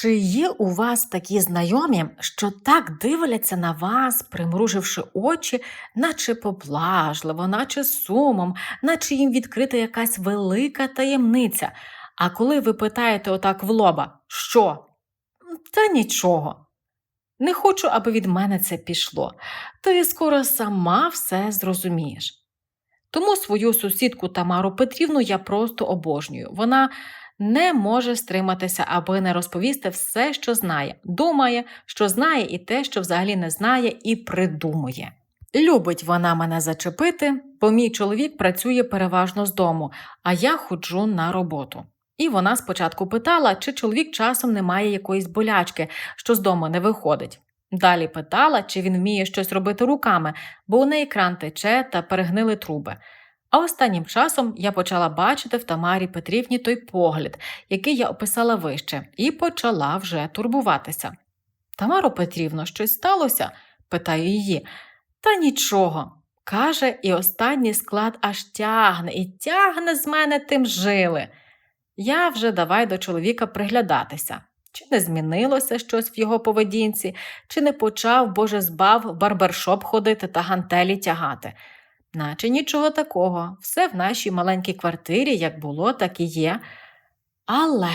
Чи є у вас такі знайомі, що так дивляться на вас, примруживши очі, наче поблажливо, наче сумом, наче їм відкрита якась велика таємниця. А коли ви питаєте отак в лоба, що? Та нічого. Не хочу, аби від мене це пішло. Ти скоро сама все зрозумієш. Тому свою сусідку Тамару Петрівну я просто обожнюю. Вона не може стриматися, аби не розповісти все, що знає. Думає, що знає, і те, що взагалі не знає, і придумує. Любить вона мене зачепити, бо мій чоловік працює переважно з дому, а я ходжу на роботу. І вона спочатку питала, чи чоловік часом не має якоїсь болячки, що з дому не виходить. Далі питала, чи він вміє щось робити руками, бо у неї кран тече та перегнили труби. А останнім часом я почала бачити в Тамарі Петрівні той погляд, який я описала вище, і почала вже турбуватися. Тамаро Петрівно, щось сталося? питаю її. Та нічого. каже, і останній склад аж тягне, і тягне з мене тим жили. Я вже давай до чоловіка приглядатися. Чи не змінилося щось в його поведінці, чи не почав, боже збав, барбершоп ходити та гантелі тягати. Наче нічого такого, все в нашій маленькій квартирі як було, так і є. Але